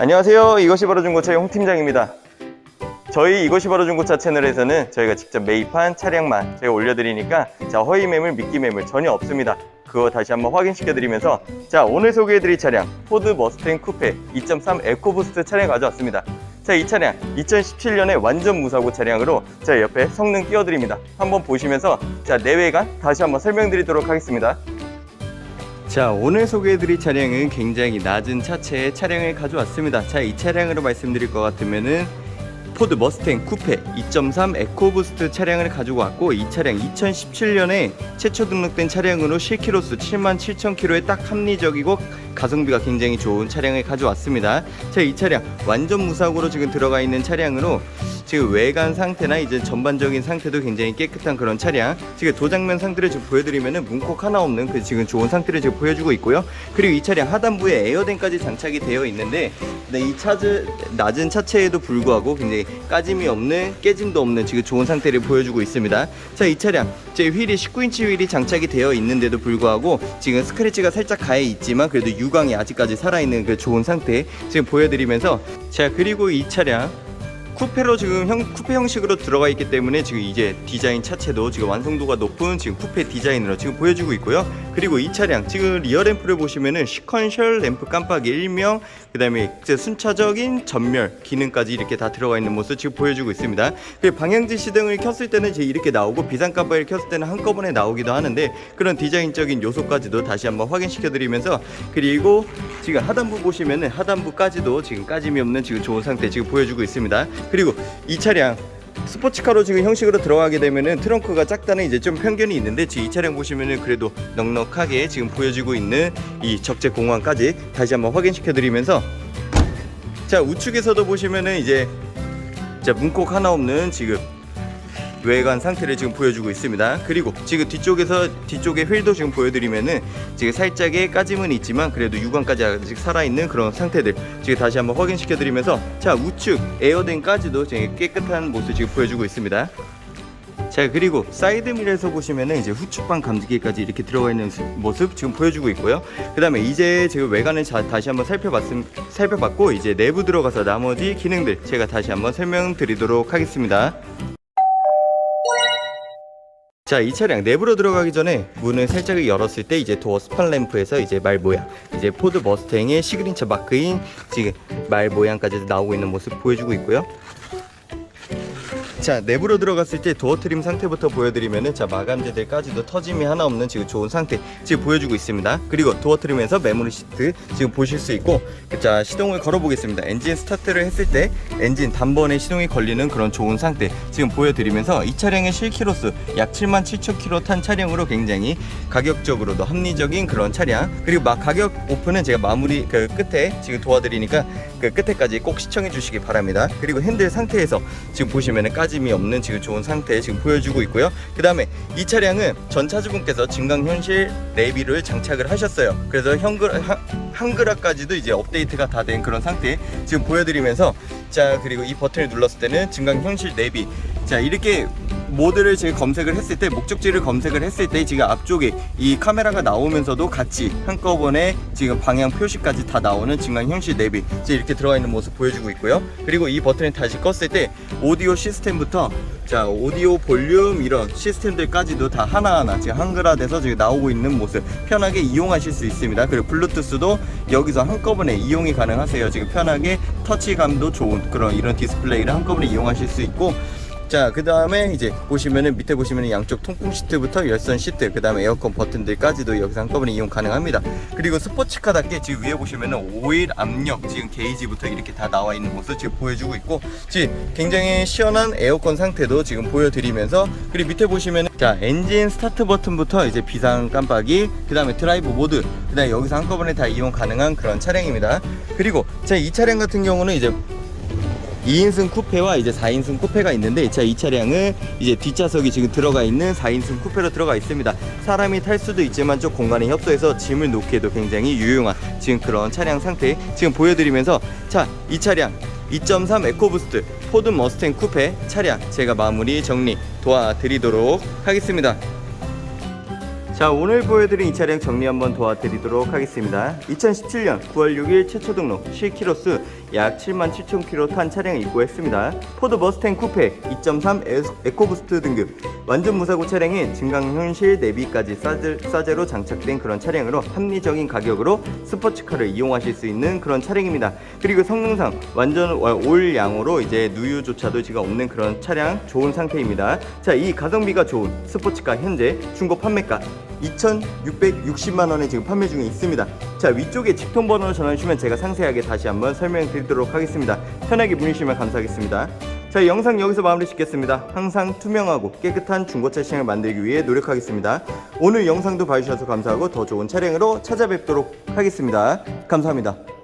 안녕하세요. 이것이 바로 중고차의 홍 팀장입니다. 저희 이것이 바로 중고차 채널에서는 저희가 직접 매입한 차량만 저희가 올려드리니까 자 허위 매물, 미끼 매물 전혀 없습니다. 그거 다시 한번 확인시켜드리면서 자 오늘 소개해드릴 차량 포드 머스탱 쿠페 2.3 에코부스트 차량 가져왔습니다. 자 이 차량 2017년에 완전 무사고 차량으로 자 옆에 성능 띄워드립니다. 한번 보시면서 자 내외관 다시 한번 설명드리도록 하겠습니다. 자 오늘 소개해드릴 차량은 굉장히 낮은 차체의 차량을 가져왔습니다. 자 이 차량으로 말씀드릴 것 같으면은 포드 머스탱 쿠페 2.3 에코부스트 차량을 가지고 왔고 이 차량 2017년에 최초 등록된 차량으로 실키로수 77,000km에 딱 합리적이고 가성비가 굉장히 좋은 차량을 가져왔습니다. 자이 차량 완전 무사고로 지금 들어가 있는 차량으로 지금 외관 상태나 이제 전반적인 상태도 굉장히 깨끗한 그런 차량. 지금 도장면 상태를 지금 보여드리면은 문콕 하나 없는 그 지금 좋은 상태를 지금 보여주고 있고요. 그리고 이 차량 하단부에 에어덴까지 장착이 되어 있는데 네, 이 차즈 낮은 차체에도 불구하고 굉장히 까짐이 없는 깨짐도 없는 지금 좋은 상태를 보여주고 있습니다. 자 이 차량 제 휠이 19인치 휠이 장착이 되어 있는데도 불구하고 지금 스크래치가 살짝 가해 있지만 그래도 유광이 아직까지 살아있는 그 좋은 상태 지금 보여드리면서 자 그리고 이 차량 쿠페로 지금 형, 쿠페 형식으로 들어가 있기 때문에 지금 이제 디자인 자체도 지금 완성도가 높은 지금 쿠페 디자인으로 지금 보여주고 있고요. 그리고 이 차량 지금 리어 램프를 보시면은 시퀀셜 램프 깜빡이 일명 그 다음에 이제 순차적인 전멸 기능까지 이렇게 다 들어가 있는 모습 지금 보여주고 있습니다. 그리고 방향지 시등을 켰을 때는 이제 이렇게 나오고 비상 깜빡이를 켰을 때는 한꺼번에 나오기도 하는데 그런 디자인적인 요소까지도 다시 한번 확인시켜 드리면서 그리고 지금 하단부 보시면은 하단부까지도 지금 까짐이 없는 지금 좋은 상태 지금 보여주고 있습니다. 그리고 이 차량 스포츠카로 지금 형식으로 들어가게 되면은 트렁크가 작다는 이제 좀 편견이 있는데 지금 이 차량 보시면은 그래도 넉넉하게 지금 보여지고 있는 이 적재 공간까지 다시 한번 확인시켜 드리면서 자 우측에서도 보시면은 이제 자 문콕 하나 없는 지금 외관 상태를 지금 보여주고 있습니다. 그리고 지금 뒤쪽에서 뒤쪽에 휠도 지금 보여드리면은 지금 살짝의 까짐은 있지만 그래도 유광까지 아직 살아있는 그런 상태들 지금 다시 한번 확인시켜드리면서 자 우측 에어덴까지도 되게 깨끗한 모습 지금 보여주고 있습니다. 자 그리고 사이드밀에서 보시면은 이제 후측방 감지기까지 이렇게 들어가 있는 수- 모습 지금 보여주고 있고요. 그 다음에 이제 지금 외관을 자, 다시 한번 살펴봤음 살펴봤고 이제 내부 들어가서 나머지 기능들 제가 다시 한번 설명드리도록 하겠습니다. 자, 이 차량 내부로 들어가기 전에 문을 살짝 열었을 때 이제 도어 스판 램프에서 이제 말 모양, 이제 포드 머스탱의 시그니처 마크인 지금 말 모양까지 나오고 있는 모습 보여주고 있고요. 자 내부로 들어갔을 때 도어 트림 상태부터 보여드리면은 자 마감재들까지도 터짐이 하나 없는 지금 좋은 상태 지금 보여주고 있습니다. 그리고 도어 트림에서 메모리 시트 지금 보실 수 있고 자 시동을 걸어 보겠습니다. 엔진 스타트를 했을 때 엔진 단번에 시동이 걸리는 그런 좋은 상태 지금 보여드리면서 이 차량의 실키로수 약 7만 7천 킬로 탄 차량으로 굉장히 가격적으로도 합리적인 그런 차량. 그리고 막 가격 오픈은 제가 마무리 그 끝에 지금 도와드리니까 그 끝에까지 꼭 시청해 주시기 바랍니다. 그리고 핸들 상태에서 지금 보시면은 까 짐이 없는 지금 좋은 상태 지금 보여주고 있고요. 그 다음에 이 차량은 전 차주분께서 증강현실 내비를 장착을 하셨어요. 그래서 현글 한- 한글화까지도 이제 업데이트가 다 된 그런 상태 지금 보여드리면서 자 그리고 이 버튼을 눌렀을 때는 증강현실 내비. 자 이렇게 모드를 지금 검색을 했을 때 목적지를 검색을 했을 때 지금 앞쪽에 이 카메라가 나오면서도 같이 한꺼번에 지금 방향 표시까지 다 나오는 증강 현실 내비 지금 이렇게 들어가 있는 모습 보여주고 있고요. 그리고 이 버튼을 다시 껐을 때 오디오 시스템부터 자 오디오 볼륨 이런 시스템들까지도 다 하나하나 지금 한글화돼서 지금 나오고 있는 모습 편하게 이용하실 수 있습니다. 그리고 블루투스도 여기서 한꺼번에 이용이 가능하세요. 지금 편하게 터치감도 좋은 그런 이런 디스플레이를 한꺼번에 이용하실 수 있고 자, 그 다음에 이제 보시면은 밑에 보시면은 양쪽 통풍 시트부터 열선 시트, 그 다음에 에어컨 버튼들까지도 여기서 한꺼번에 이용 가능합니다. 그리고 스포츠카답게 지금 위에 보시면은 오일 압력 지금 게이지부터 이렇게 다 나와 있는 모습 지금 보여주고 있고, 지금 굉장히 시원한 에어컨 상태도 지금 보여드리면서 그리고 밑에 보시면은 자 엔진 스타트 버튼부터 이제 비상 깜빡이, 그 다음에 드라이브 모드, 그 다음에 여기서 한꺼번에 다 이용 가능한 그런 차량입니다. 그리고 자 이 차량 같은 경우는 이제 2인승 쿠페와 이제 4인승 쿠페가 있는데 자, 이 차량은 이제 뒷좌석이 지금 들어가 있는 4인승 쿠페로 들어가 있습니다. 사람이 탈 수도 있지만 좀 공간에 협소해서 짐을 놓기에도 굉장히 유용한 지금 그런 차량 상태 지금 보여드리면서 자, 이 차량 2.3 에코부스트 포드 머스탱 쿠페 차량 제가 마무리 정리 도와드리도록 하겠습니다. 자 오늘 보여드린 이 차량 정리 한번 도와드리도록 하겠습니다 2017년 9월 6일 최초 등록 실키로스 약 7만 7천 킬로 탄 차량을 입고했습니다. 포드 머스탱 쿠페 2.3 에- 에코부스트 등급 완전 무사고 차량에 증강현실 내비까지 싸제로 장착된 그런 차량으로 합리적인 가격으로 스포츠카를 이용하실 수 있는 그런 차량입니다. 그리고 성능상 완전 올 양으로 이제 누유조차도 지금 없는 그런 차량 좋은 상태입니다. 자, 이 가성비가 좋은 스포츠카 현재 중고 판매가 2,660만 원에 지금 판매 중에 있습니다. 자, 위쪽에 직통 번호를 전화 주시면 제가 상세하게 다시 한번 설명드리도록 하겠습니다. 편하게 문의주시면 감사하겠습니다. 자, 이 영상 여기서 마무리 짓겠습니다. 항상 투명하고 깨끗한 중고차 시장을 만들기 위해 노력하겠습니다. 오늘 영상도 봐주셔서 감사하고 더 좋은 차량으로 찾아뵙도록 하겠습니다. 감사합니다.